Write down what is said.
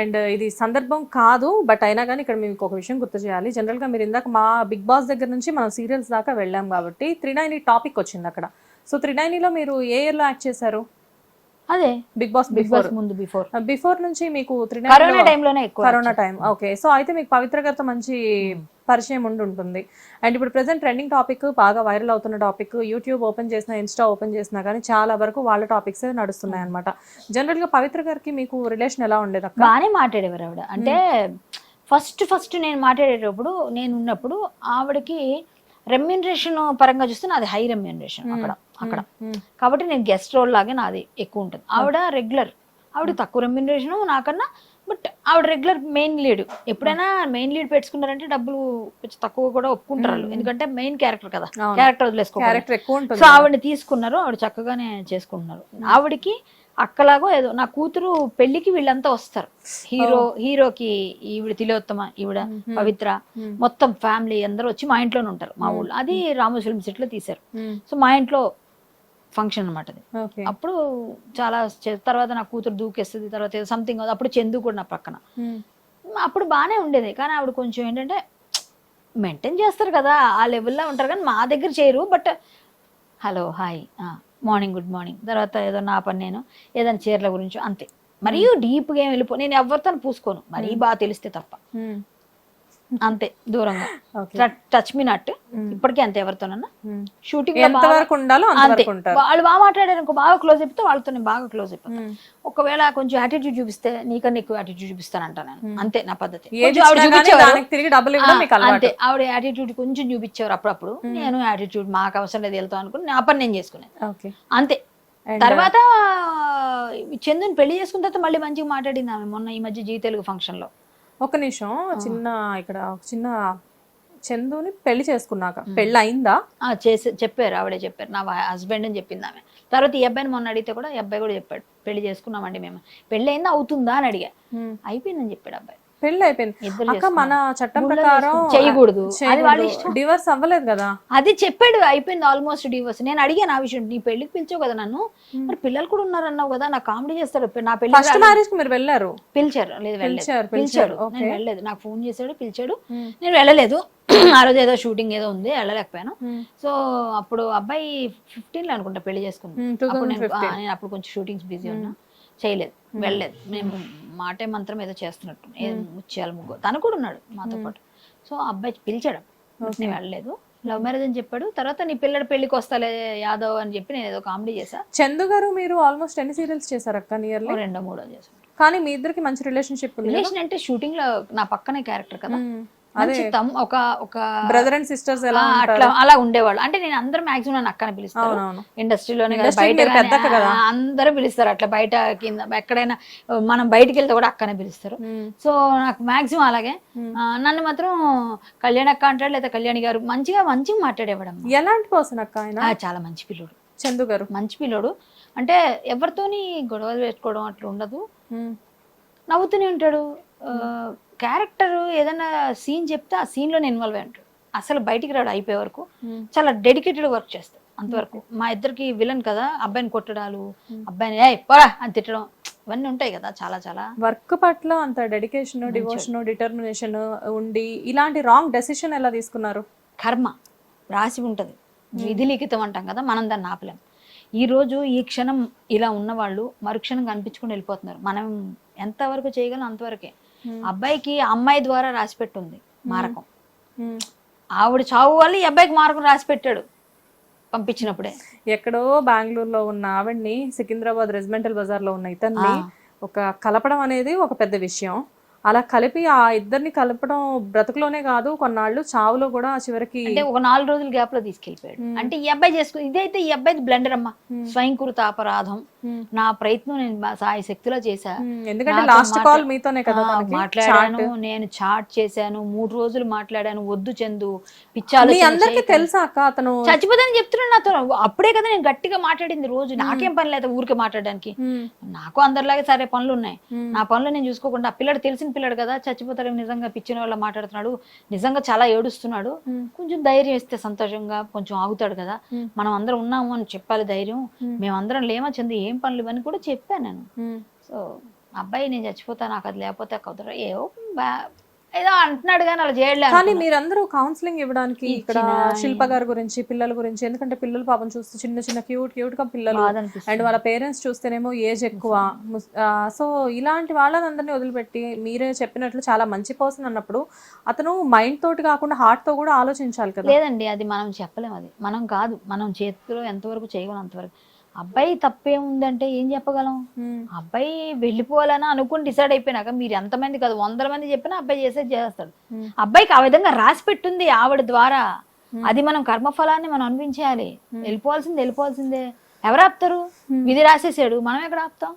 And ఇది సందర్భం కాదు బట్ అయినా కానీ ఇక్కడ మీకు ఒక విషయం గుర్తు చేయాలి. జనరల్గా మీరు ఇందాక మా బిగ్ బాస్ దగ్గర నుంచి మనం సీరియల్స్ దాకా వెళ్ళాం కాబట్టి త్రినైని టాపిక్ వచ్చింది అక్కడ. సో త్రినైనిలో మీరు ఏ ఇయర్లో యాక్ట్ చేశారు? అదే. Bigg Boss big before boss ముందు బిఫోర్ బిఫోర్ నుంచి మీకు కరోనా టైంలోనే ఎక్కువ కరోనా టైం. ఓకే సో అయితే మీకు పవిత్ర గారితో మంచి పరిచయం ఉండి ఉంటుంది. అండ్ ఇప్పుడు ప్రెసెంట్ ట్రెండింగ్ టాపిక్ బాగా వైరల్ అవుతున్న టాపిక్ యూట్యూబ్ ఓపెన్ చేసినా ఇన్స్టా ఓపెన్ చేసినా కానీ చాలా వరకు వాళ్ళ టాపిక్స్ నడుస్తున్నాయి అనమాట జనరల్గా పవిత్ర గారికి మీకు రిలేషన్ ఎలా ఉండేది బాగానే మాట్లాడేవారు ఆవిడ. అంటే ఫస్ట్ ఫస్ట్ నేను మాట్లాడేటప్పుడు నేను ఉన్నప్పుడు ఆవిడకి రెమ్యూనరేషన్ పరంగా చూస్తే నాది హై రెమ్యూనరేషన్ అక్కడ. అక్కడ. కాబట్టి నేను గెస్ట్ రోల్ లాగే నాది ఎక్కువ ఉంటుంది. ఆవిడ రెగ్యులర్ ఆవిడ తక్కువ రెమ్యూనరేషన్ నాకన్నా బట్ ఆవిడ రెగ్యులర్ మెయిన్ లీడ్ ఎప్పుడైనా మెయిన్ లీడ్ పెట్టుకున్నారంటే డబ్బులు కొంచెం తక్కువ కూడా ఒప్పుకుంటారు. ఎందుకంటే మెయిన్ క్యారెక్టర్ కదా. క్యారెక్టర్ ఉంటుంది. సో ఆవిడని తీసుకున్నారు ఆవిడ చక్కగానే చేసుకుంటున్నారు. ఆవిడకి అక్కలాగో ఏదో నా కూతురు పెళ్ళికి వీళ్ళంతా వస్తారు. హీరో హీరోకి ఈవిడ తిలోత్తమ ఈవిడ పవిత్ర. మొత్తం ఫ్యామిలీ అందరూ వచ్చి మా ఇంట్లోనే ఉంటారు మా ఊళ్ళో. అది రాము ఫిల్మ్ సిట్లో తీశారు. సో మా ఇంట్లో ఫంక్షన్ అనమాట అప్పుడు చాలా తర్వాత నా కూతురు దూకేస్తుంది తర్వాత ఏదో సంథింగ్ అప్పుడు చందు కూడా నా పక్కన. అప్పుడు బాగానే ఉండేది. కానీ ఆవిడ కొంచెం ఏంటంటే మెయింటైన్ చేస్తారు కదా ఆ లెవెల్లో ఉంటారు కానీ మా దగ్గర చేయరు. But hello hi morning good morning. తర్వాత ఏదో నా పని నేను ఏదైనా చీరల గురించి అంతే. మరియు డీప్గా ఏం వెళ్ళిపో నేను ఎవరితో పూసుకోను. మరీ బాగా తెలిస్తే తప్ప. అంతే దూరంగా. టచ్ మీ నట్ ఇప్పటికీ అంతే ఎవరితోనన్నా. షూటింగ్ ఎంత వరకు ఉండాలో అంత వాళ్ళు బాగా మాట్లాడారు బాగా క్లోజ్ అయిపోతే వాళ్ళతో నేను బాగా క్లోజ్ అయిపోతాను. ఒకవేళ కొంచెం యాటిట్యూడ్ చూపిస్తే నీకన్నా ఎక్కువ యాటిట్యూడ్ చూపిస్తానంట నేను. అంతే నా పద్ధతి. అంతే. ఆవిడ యాటిట్యూడ్ కొంచెం చూపించేవారు అప్పుడప్పుడు. నేను యాటిట్యూడ్ మాకు అవసరం లేదు వెళ్తాం అనుకుని నా పని నేను చేసుకునేది. ఓకే. అంతే. తర్వాత చందుని పెళ్ళి చేసుకున్న తర్వాత మళ్ళీ మంచిగా మాట్లాడింది ఆమె మొన్న ఈ మధ్య జీ తెలుగు ఫంక్షన్లో. ఒక నిమిషం చిన్న ఇక్కడ ఒక చిన్న చందుని పెళ్ళి చేసుకున్నాక. పెళ్ళి అయిందా? ఆ, చేసి చెప్పారు ఆవిడే చెప్పారు. నా హస్బెండ్ అని చెప్పింది ఆమె. తర్వాత ఈ అబ్బాయిని మొన్న అడిగితే కూడా ఈ అబ్బాయి కూడా చెప్పాడు పెళ్ళి చేసుకున్నామండి మేము. పెళ్ళి అయిందా? అవుతుందా అని అడిగా. అయిపోయిందని చెప్పాడు అబ్బాయి. పెళ్ళి అయిపోయింది అక్క మన చట్టం ప్రకారం చేయకూడదు. డివర్స్ అవ్వలేదు కదా. అది చెప్పాడు అయిపోయింది ఆల్మోస్ట్ డివోర్స్. నేను అడిగాను ఆ విషయం నీ పెళ్ళికి పిలిచావు కదా నన్ను? మరి పిల్లలు కూడా ఉన్నారన్నావు కదా నా కామెడీ చేస్తాడు నా పెళ్ళి ఫస్ట్ మ్యారేజ్కి మీరు వెళ్ళారు? పిలిచారు. లేదు పిలిచారు, పిలిచాడు నేను వెళ్ళలేదు. నాకు ఫోన్ చేశాడు పిలిచాడు. నేను వెళ్ళలేదు. ఆ రోజు ఏదో షూటింగ్ ఏదో ఉంది వెళ్ళలేకపోయాను. సో అప్పుడు అబ్బాయి ఫిఫ్టీన్లో అనుకుంటా పెళ్ళి చేసుకుంది. అప్పుడు నేను 2015. ఆ, నేను అప్పుడు కొంచెం షూటింగ్స్ బిజీ ఉన్నా. చేయలేదు వెళ్ళలేదు. మేము మాటే మంత్రం ఏదో చేస్తున్నట్టు. ముత్యాల ముగ్గు తను కూడా ఉన్నాడు మాతో పాటు. సో అబ్బాయి పిలిచాడు. నేను వెళ్ళలేదు. లవ్ మ్యారేజ్ అని చెప్పాడు. తర్వాత నీ పిల్లడి పెళ్ళికి వస్తాలే యాదవ్ అని చెప్పి నేను ఏదో కామెడీ చేశా. చందు గారు మీరు ఆల్మోస్ట్ ఎన్ని సీరియల్స్ చేశారు అక్క నియర్లీ? రెండో మూడో చేశాను కానీ మీ ఇద్దరికి మంచి రిలేషన్షిప్? రిలేషన్ అంటే షూటింగ్లో నా పక్కనే క్యారెక్టర్ కదా. ఒక ఒక బ్రదర్ అండ్ సిస్టర్స్ ఎలా అట్లా అలా ఉండేవాళ్ళు. అంటే నేను అందరూ మాక్సిమం నన్ను అక్కన పిలుస్తారు. అవునవును. ఇండస్ట్రీలోనే బయట అందరూ పిలుస్తారు అట్లా బయట కింద. ఎక్కడైనా మనం బయటికి వెళ్తే కూడా అక్కనే పిలుస్తారు. మ్మ్. సో నాకు మాక్సిమం అలాగే. ఆ, నన్ను మాత్రం కళ్యాణ్ అక్క అంటాడు లేదా కళ్యాణి గారు మంచిగా మంచిగా మాట్లాడేవాడు. ఎలాంటి పర్సన్ అక్క ఆయన? చాలా మంచి పిల్లోడు. చందు గారు? మంచి పిల్లోడు. అంటే ఎవరితోని గొడవలు పెట్టుకోవడం అట్లా ఉండదు. మ్మ్. నవ్వుతూనే ఉంటాడు. క్యారెక్టర్ ఏదైనా సీన్ చెప్తే ఆ scene లోనే ఇన్వాల్వ్ అయి ఉంటాడు. అసలు బయటికి రాడు అయిపోయే వరకు మ్మ్. చాలా డెడికేటెడ్ వర్క్ చేస్తాడు అంతవరకు. మా ఇద్దరికి విలన్ కదా అబ్బాయిని కొట్టడాలు అబ్బాయిని ఏ పోరా అని తిట్టడం ఇవన్నీ ఉంటాయి కదా చాలా చాలా. వర్క్ పట్ల అంత డెడికేషన్ డివోషన్ డిటర్మినేషన్ ఉండి ఇలాంటి రాంగ్ డెసిషన్ ఎలా తీసుకున్నారు? కర్మ రాసి ఉంటుంది. విధి లిఖితం అంటాం కదా మనం దాన్ని ఆపలేం. ఈ రోజు ఈ క్షణం ఇలా ఉన్నవాళ్ళు మరుక్షణం కనిపించుకుని వెళ్ళిపోతున్నారు. మనం ఎంతవరకు చేయగలం అంతవరకే. అబ్బాయికి అమ్మాయి ద్వారా రాసి పెట్టుంది మారకం. ఆవిడ చావు వల్ల ఈ అబ్బాయికి మార్గం రాసి పెట్టాడు పంపించినప్పుడే. ఎక్కడో బెంగళూరులో ఉన్న ఆవిడ్ని సికింద్రాబాద్ రెజిమెంటల్ బజార్లో ఉన్న ఇతన్ని. ఒక కలపడం అనేది ఒక పెద్ద విషయం. అలా కలిపి ఆ ఇద్దరిని కలపడం బ్రతుకులోనే కాదు కొన్నాళ్ళు చావులో కూడా చివరికి అంటే ఒక నాలుగు రోజుల గ్యాప్లో తీసుకెళ్ళిపోయాడు అంటే ఈ అబ్బాయి చేసుకు ఇదైతే ఈ అబ్బాయి బ్లెండర్ అమ్మా. స్వయంకృత అపరాధం. నా ప్రయత్నం నేను సాయి శక్తిలో చేశా. ఎందుకంటే లాస్ట్ కాల్ మీతోనే కదా మాట్లాడాను. నేను చాట్ చేశాను మూడు రోజులు మాట్లాడాను వద్దు చందు పిచ్చాలు అందరికి తెలుసా అక్క అతను చచ్చిపోతానని చెప్తున్నాడు నాతో అప్పుడే కదా నేను గట్టిగా మాట్లాడింది రోజు నాకేం పని లేదు ఊరికే మాట్లాడడానికి. నాకు అందరిలాగే సరే పనులు ఉన్నాయి. నా పనులు నేను చూసుకోకుండా ఆ పిల్లడు తెలిసిన పిల్లడు కదా చచ్చిపోతాడు నిజంగా పిచ్చిన వాళ్ళ మాట్లాడుతున్నాడు నిజంగా చాలా ఏడుస్తున్నాడు. కొంచెం ధైర్యం ఇస్తే సంతోషంగా కొంచెం ఆగుతాడు కదా. మనం అందరం ఉన్నాము అని చెప్పాలి ధైర్యం మ్మ్. మేమందరం లేమా చందు ఏం పనులు ఇవన్నీ కూడా చెప్పాను నేను. సో అబ్బాయి నేను చచ్చిపోతా నాకు అది లేకపోతే కుదరదు ఏవో ఏదో అంటున్నాడు కానీ అలా చేయలే కానీ మీరందరూ కౌన్సిలింగ్ ఇవ్వడానికి ఇక్కడ శిల్ప గారి గురించి పిల్లల గురించి ఎందుకంటే పిల్లలు పాపం చూస్తే చిన్న చిన్న క్యూట్ క్యూట్గా పిల్లలు. అండ్ వాళ్ళ పేరెంట్స్ చూస్తేనేమో ఏజ్ ఎక్కువ. సో ఇలాంటి వాళ్ళందరినీ వదిలిపెట్టి మీరే చెప్పినట్లు చాలా మంచి పర్సన్ అన్నప్పుడు అతను మైండ్ తోటి కాకుండా హార్ట్తో కూడా ఆలోచించాలి కదా. లేదండి అది మనం చెప్పలేం అది. మనం కాదు. మనం చేతిలో ఎంతవరకు చేయగలం అంతవరకు. అబ్బాయి తప్పేముందంటే ఏం చెప్పగలం. అబ్బాయి వెళ్ళిపోవాలని అనుకుని డిసైడ్ అయిపోయినాక మీరు ఎంతమంది కాదు వందల మంది చెప్పినా అబ్బాయి చేసేది చేస్తాడు. అబ్బాయికి ఆ విధంగా రాసి పెట్టుంది ఆవిడ ద్వారా. అది మనం కర్మఫలాన్ని మనం అనిపించాలి వెళ్ళిపోవాల్సిందే వెళ్ళిపోవాల్సిందే. ఎవరు ఆపుతారు? విధి రాసేసాడు. మనం ఎక్కడ ఆపుతాం?